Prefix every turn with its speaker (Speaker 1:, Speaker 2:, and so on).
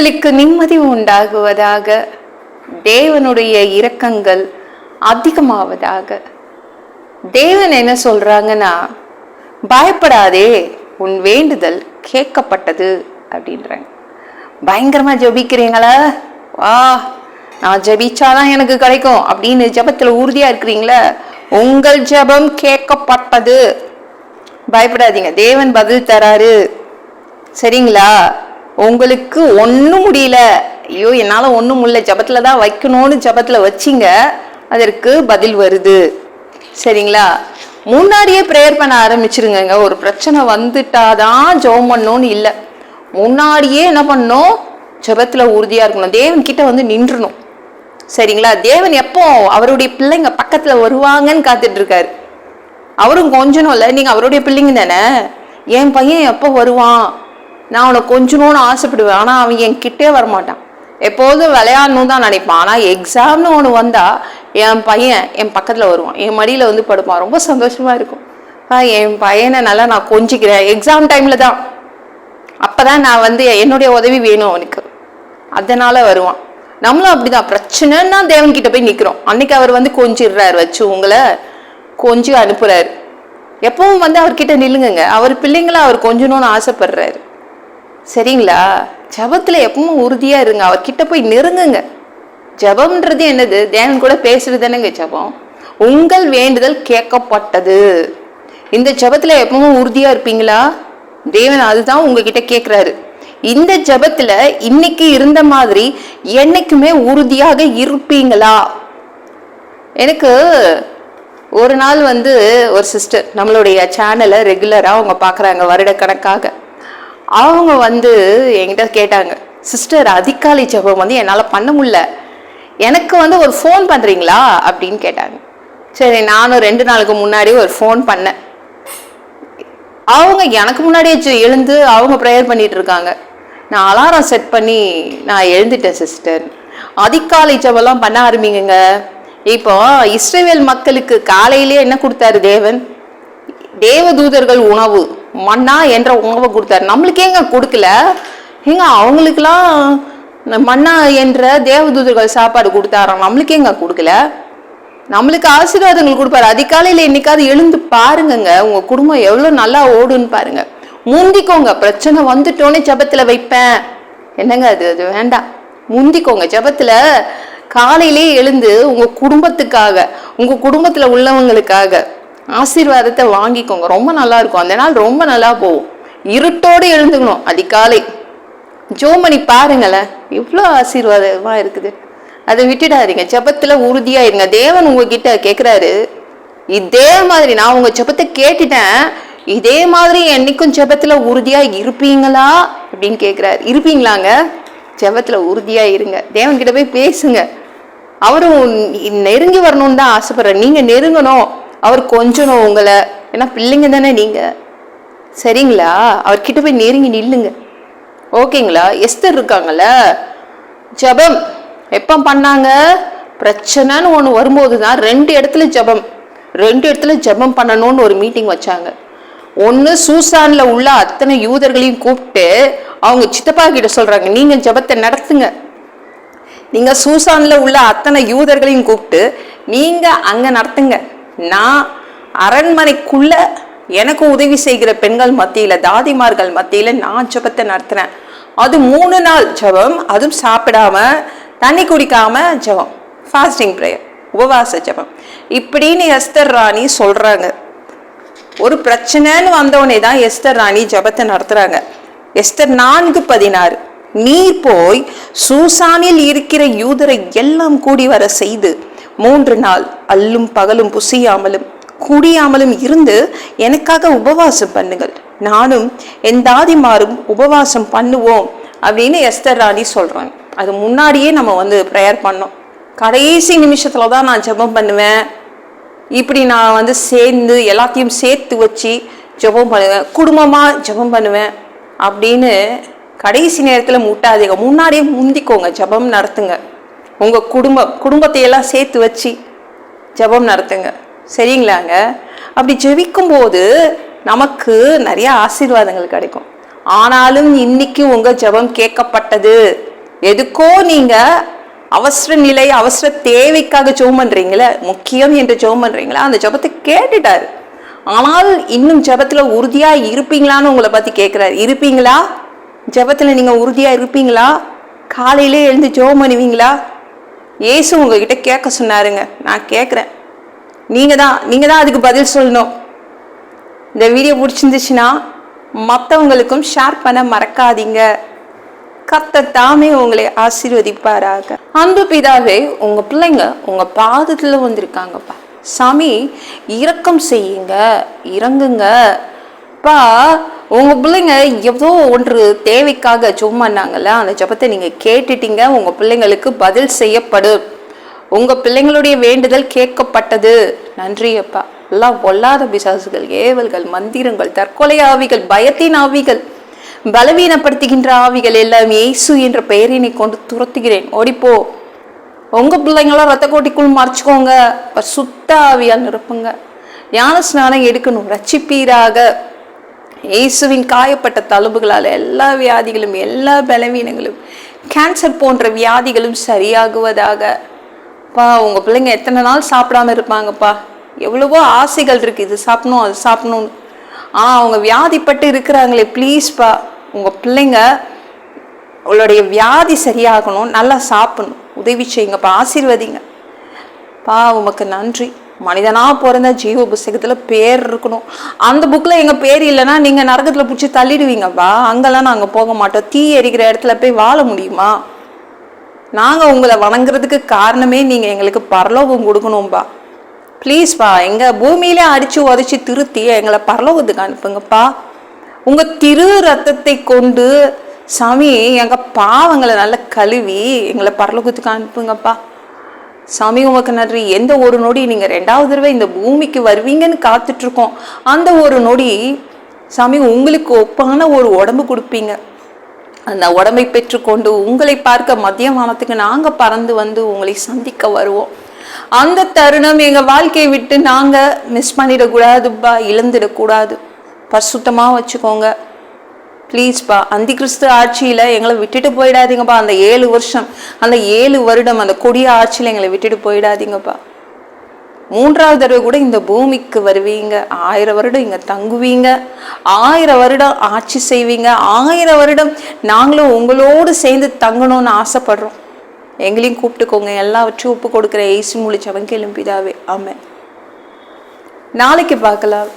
Speaker 1: உங்களுக்கு நிம்மதி உண்டாகுவதாக தேவனுடைய இரக்கங்கள் அதிகமாவதாக. தேவன் என்ன சொல்றாங்கன்னா பயப்படாதே உன் வேண்டுதல் கேட்கப்பட்டது அப்படின்றாங்க. பயங்கரமா ஜெபிக்கிறீங்களா? வா நான் ஜெபிச்சாதான் எனக்கு கிடைக்கும் அப்படின்னு ஜபத்துல உறுதியா இருக்கிறீங்களா? உங்கள் ஜெபம் கேட்கப்பட்டது. பயப்படாதீங்க தேவன் பதில் தராரு. சரிங்களா? உங்களுக்கு ஒன்றும் முடியல. ஐயோ என்னால் ஒன்றும் முடியல. ஜபத்தில் தான் வைக்கணும்னு ஜபத்தில் வச்சிங்க. அதற்கு பதில் வருது. சரிங்களா? முன்னாடியே ப்ரேயர் பண்ண ஆரம்பிச்சிருங்க ஒரு பிரச்சனை வந்துட்டாதான் ஜெபம் பண்ணணும்னு இல்லை. முன்னாடியே என்ன பண்ணணும்? ஜெபத்தில் உறுதியாக இருக்கணும். தேவன் கிட்ட வந்து நின்றணும். சரிங்களா? தேவன் எப்போ அவருடைய பிள்ளைங்க பக்கத்தில் வருவாங்கன்னு காத்துட்ருக்காரு. அவரும் கொஞ்சனும் இல்லை. நீங்கள் அவருடைய பிள்ளைங்க தானே? என் பையன் எப்போ வருவான்? நான் அவனை கொஞ்சணும்னு ஆசைப்படுவேன். ஆனால் அவன் என் கிட்டே வரமாட்டான். எப்போதும் விளையாடணும் தான் நினைப்பான். ஆனால் எக்ஸாம்னு ஒன்று வந்தால் என் பையன் என் பக்கத்தில் வருவான். என் மடியில் வந்து படுப்பான். ரொம்ப சந்தோஷமாக இருக்கும். என் பையனை நல்லா நான் கொஞ்சிக்கிறேன். எக்ஸாம் டைமில் தான். அப்போ தான் நான் வந்து என்னுடைய உதவி வேணும் அவனுக்கு. அதனால் வருவான். நம்மளும் அப்படிதான். பிரச்சனைன்னா தேவன்கிட்ட போய் நிற்கிறோம் அன்னைக்கு அவர் வந்து கொஞ்சிடுறாரு வச்சு உங்களை கொஞ்சம் அனுப்புகிறாரு எப்பவும் வந்து அவர்கிட்ட நில்லுங்க அவர் பிள்ளைங்களை அவர் கொஞ்சணும்னு ஆசைப்படுறாரு. சரிங்களா? ஜபத்தில் எப்பவும் உறுதியாக இருங்க. அவர்கிட்ட போய் நெருங்குங்க. ஜபம்ன்றது என்னது? தேவன் கூட பேசுறது தானேங்க ஜபம். உங்கள் வேண்டுதல் கேட்கப்பட்டது. இந்த ஜபத்தில் எப்பவும் உறுதியாக இருப்பீங்களா? தேவன் அதுதான் உங்ககிட்ட கேட்குறாரு இந்த ஜபத்தில் இன்னைக்கு இருந்த மாதிரி என்னைக்குமே உறுதியாக இருப்பீங்களா? எனக்கு ஒரு நாள் வந்து ஒரு சிஸ்டர் நம்மளுடைய சேனலை ரெகுலராக அவங்க பார்க்குறாங்க வருடக்கணக்காக. அவங்க வந்து என்கிட்ட கேட்டாங்க சிஸ்டர் அதிகாலை ஜெபம் வந்து என்னால் பண்ண முடில எனக்கு வந்து ஒரு ஃபோன் பண்ணுறீங்களா அப்படின்னு கேட்டாங்க. சரி நானும் ரெண்டு நாளுக்கு முன்னாடி ஒரு ஃபோன் பண்ணேன். அவங்க எனக்கு முன்னாடியே எழுந்து அவங்க ப்ரேயர் பண்ணிட்டு இருக்காங்க. நான் அலாரம் செட் பண்ணி நான் எழுந்துட்டேன் சிஸ்டர் அதிகாலை ஜபம்லாம் பண்ண ஆரம்பிங்க இப்போ இஸ்ரேவேல் மக்களுக்கு காலையிலே என்ன கொடுத்தாரு தேவன்? தேவதூதர்கள் உணவு மன்னா என்ற உணவை கொடுத்தாரு. நம்மளுக்கே எங்க கொடுக்கல? ஏங்க அவங்களுக்கெல்லாம் மன்னா என்ற தேவதூதர்கள் சாப்பாடு கொடுத்தாராம் நம்மளுக்கே எங்க கொடுக்கல? நம்மளுக்கு ஆசீர்வாதங்கள் கொடுப்பாரு. அதிகாலையில் என்னைக்காவது எழுந்து பாருங்கங்க. உங்க குடும்பம் எவ்வளவு நல்லா ஓடுன்னு பாருங்க. முந்திக்கோங்க. பிரச்சனை வந்துட்டோன்னே ஜெபத்துல வைப்பேன். என்னங்க அது? அது வேண்டாம். முந்திக்கோங்க. ஜெபத்துல காலையிலே எழுந்து உங்க குடும்பத்துக்காக உங்க குடும்பத்துல உள்ளவங்களுக்காக ஆசீர்வாதத்தை வாங்கிக்கோங்க. ரொம்ப நல்லா இருக்கும். அந்த நாள் ரொம்ப நல்லா போகும். இருட்டோடு எழுந்துக்கணும். அதிகாலை. ஜோமணி பாருங்களேன். இவ்வளோ ஆசீர்வாதமா இருக்குது. அதை விட்டுடாதீங்க. ஜபத்தில் உறுதியாக இருங்க. தேவன் உங்ககிட்ட கேட்குறாரு இதே மாதிரி நான் உங்கள் ஜெபத்தை கேட்டுட்டேன். இதே மாதிரி என்னைக்கும் ஜபத்தில் உறுதியாக இருப்பீங்களா? அப்படின்னு கேட்குறாரு இருப்பீங்களாங்க? ஜபத்தில் உறுதியாக இருங்க. தேவன்கிட்ட போய் பேசுங்க. அவரும் நெருங்கி வரணும்னு தான் ஆசைப்படுறேன் நீங்கள் நெருங்கணும். அவர் கொஞ்சணும் உங்களை. ஏன்னா பிள்ளைங்க தானே நீங்கள் சரிங்களா? அவர்கிட்ட போய் நெருங்கி நில்லுங்க. ஓகேங்களா? எஸ்தர் இருக்காங்கல்ல? ஜெபம். எப்போ பண்ணாங்க? பிரச்சனைன்னு ஒன்று வரும்போது தான் ரெண்டு இடத்துல ஜெபம். ரெண்டு இடத்துல ஜெபம் பண்ணணும்னு ஒரு மீட்டிங் வச்சாங்க. ஒன்று சூசானில் உள்ள அத்தனை யூதர்களையும் கூப்பிட்டு அவங்க சித்தப்பா கிட்ட சொல்கிறாங்க நீங்கள் ஜெபத்தை நடத்துங்க. நீங்கள் சூசானில் உள்ள அத்தனை யூதர்களையும் கூப்பிட்டு நீங்கள் அங்கே நடத்துங்க. நான் அரண்மனைக்குள்ள எனக்கு உதவி செய்கிற பெண்கள் மத்தியில தாதிமார்கள் மத்தியில நான் ஜெபத்தை நடத்துகிறேன் அது மூணு நாள் ஜெபம் அதுவும் சாப்பிடாம தண்ணி குடிக்காம ஜெபம் ஃபாஸ்டிங் ப்ரேயர் உபவாச ஜெபம். இப்படின்னு எஸ்தர் ராணி சொல்றாங்க. ஒரு பிரச்சனைன்னு வந்தவனே தான் எஸ்தர் ராணி ஜெபத்தை நடத்துறாங்க. எஸ்தர் நான்கு பதினாறு நீர் போய் சூசானில் இருக்கிற யூதரை எல்லாம் கூடி வர செய்து மூன்று நாள் அல்லும் பகலும் புசியாமலும் குடியாமலும் இருந்து எனக்காக உபவாசம் பண்ணுங்கள். நானும் என் தாதிமாரும் உபவாசம் பண்ணுவோம் அப்படின்னு எஸ்தர் ராணி சொல்கிறாங்க அது முன்னாடியே நம்ம வந்து ப்ரேயர் பண்ணோம். கடைசி நிமிஷத்தில் தான் நான் ஜெபம் பண்ணுவேன். இப்படி நான் வந்து சேர்ந்து எல்லாத்தையும் சேர்த்து வச்சு ஜெபம் பண்ணுவேன். குடும்பமாக ஜெபம் பண்ணுவேன் அப்படின்னு கடைசி நேரத்தில் முட்டாதீங்க. முன்னாடியே முந்திக்கோங்க. ஜெபம் நடத்துங்க. உங்கள் குடும்பம் குடும்பத்தையெல்லாம் சேர்த்து வச்சு ஜெபம் நடத்துங்க. சரிங்களாங்க? அப்படி ஜெபிக்கும் போது நமக்கு நிறைய ஆசீர்வாதங்கள் கிடைக்கும். ஆனாலும் இன்னைக்கு உங்கள் ஜெபம் கேட்கப்பட்டது. எதுக்கோ நீங்கள் அவசர நிலை அவசர தேவைக்காக ஜெபம் பண்ணுறீங்களே முக்கியம் என்று ஜெபம் பண்ணுறீங்களா அந்த ஜெபத்தை கேட்டுட்டார். ஆனால் இன்னும் ஜபத்தில் உறுதியாக இருப்பீங்களான்னு உங்களை பார்த்து கேட்குறாரு. இருப்பீங்களா? ஜபத்தில் நீங்கள் உறுதியாக இருப்பீங்களா? காலையிலே எழுந்து ஜெபம் பண்ணுவீங்களா? இயேசு உங்ககிட்ட கேட்க சொன்னாருங்க. நான் கேட்குறேன். நீங்கள் தான் நீங்கள் தான் அதுக்கு பதில் சொல்லணும். இந்த வீடியோ பிடிச்சிருந்துச்சுன்னா மற்றவங்களுக்கும் ஷேர் பண்ண மறக்காதீங்க. கத்த தாமே உங்களை ஆசீர்வதிப்பாராக. அன்பு பிதாவே உங்கள் பிள்ளைங்க உங்கள் பாதத்தில் வந்திருக்காங்கப்பா. சாமி இரக்கம் செய்யுங்க இறங்குங்கப்பா உங்கள் பிள்ளைங்க எவ்வளோ ஒன்று தேவைக்காக சும்மானாங்கல்ல அந்த ஜெபத்தை நீங்கள் கேட்டுட்டீங்க உங்கள் பிள்ளைங்களுக்கு பதில் செய்யப்படும் உங்கள் பிள்ளைங்களுடைய வேண்டுதல் கேட்கப்பட்டது. நன்றி அப்பா. எல்லாம் பொல்லாத பிசாசுகள் ஏவல்கள் மந்திரங்கள் தற்கொலை ஆவிகள் பயத்தின் ஆவிகள் பலவீனப்படுத்துகின்ற ஆவிகள் எல்லாம் இயேசு என்ற பெயரினை கொண்டு துரத்துகிறேன். ஓடிப்போ. உங்க பிள்ளைங்களும் ரத்த கோட்டிக்குள் மறைச்சிக்கோங்க. சுத்த ஆவியால் நிரப்புங்க. ஞான ஸ்நானம் எடுக்கணும். ரச்சிப்பீராக இயேசுவின் காயப்பட்ட தழும்புகளால் எல்லா வியாதிகளும் எல்லா பலவீனங்களும் கேன்சர் போன்ற வியாதிகளும் சரியாகுவதாக. பா உங்க பிள்ளைங்க எத்தனை நாள் சாப்பிடாம இருப்பாங்கப்பா? எவ்வளவோ ஆசைகள் இருக்கு. இது சாப்பிடணும் அது சாப்பிடணும்னு. ஆ அவங்க வியாதிப்பட்டு இருக்கிறாங்களே ப்ளீஸ்ப்பா உங்க பிள்ளைங்க உங்களுடைய வியாதி சரியாகணும் நல்லா சாப்பிடணும். உதவி செய்யுங்கப்பா. ஆசீர்வதிங்க. பா உமக்கு நன்றி. மனிதனாக பிறந்த ஜீவ புஸ்தகத்தில் பேர் இருக்கணும். அந்த புக்கில் எங்கள் பேர் இல்லைன்னா நீங்கள் நரகத்தில் பிடிச்சி தள்ளிடுவீங்கப்பா. அங்கெல்லாம் நாங்கள் போக மாட்டோம். தீ எரிக்கிற இடத்துல போய் வாழ முடியுமா? நாங்கள் உங்களை வணங்குறதுக்கு காரணமே நீங்கள் எங்களுக்கு பரலோகம் கொடுக்கணும்பா. ப்ளீஸ்ப்பா எங்கள் பூமியிலே அடித்து உதச்சி திருத்தி எங்களை பரலோகத்துக்கு அனுப்புங்கப்பா. உங்கள் திரு ரத்தத்தை கொண்டு சாமி எங்கள் பாவங்களை நல்லா கழுவி எங்களை பரலோகத்துக்கு அனுப்புங்கப்பா. சாமி உமக்கு நன்றி. எந்த ஒரு நொடி நீங்க ரெண்டாவது தடவை இந்த பூமிக்கு வருவீங்கன்னு காத்துட்டு இருக்கோம் அந்த ஒரு நொடி சாமி உங்களுக்கு ஒப்பான ஒரு உடம்பு கொடுப்பீங்க. அந்த உடம்பை பெற்றுக்கொண்டு உங்களை பார்க்க மதிய வானத்துக்கு நாங்க பறந்து வந்து உங்களை சந்திக்க வருவோம். அந்த தருணம் எங்க வாழ்க்கையை விட்டு நாங்க மிஸ் பண்ணிடக்கூடாதுப்பா இழந்துடக்கூடாது. பரிசுத்தமாக வச்சுக்கோங்க. ப்ளீஸ்ப்பா அந்தி கிறிஸ்து ஆட்சியில் எங்களை விட்டுட்டு போயிடாதீங்கப்பா. அந்த ஏழு வருஷம் அந்த ஏழு வருடம் அந்த கொடிய ஆட்சியில் எங்களை விட்டுட்டு போயிடாதீங்கப்பா. மூன்றாவது தடவை கூட இந்த பூமிக்கு வருவீங்க. ஆயிரம் வருடம் இங்கே தங்குவீங்க. ஆயிரம் வருடம் ஆட்சி செய்வீங்க. ஆயிரம் வருடம் நாங்களும் உங்களோடு சேர்ந்து தங்கணும்னு ஆசைப்படுறோம். எங்களையும் கூப்பிட்டுக்கோங்க. எல்லாவற்றையும் ஒப்பு கொடுக்குற ஏசு முழிச்சவன் கிளம்பிதாவே ஆமாம் நாளைக்கு பார்க்கலாம்.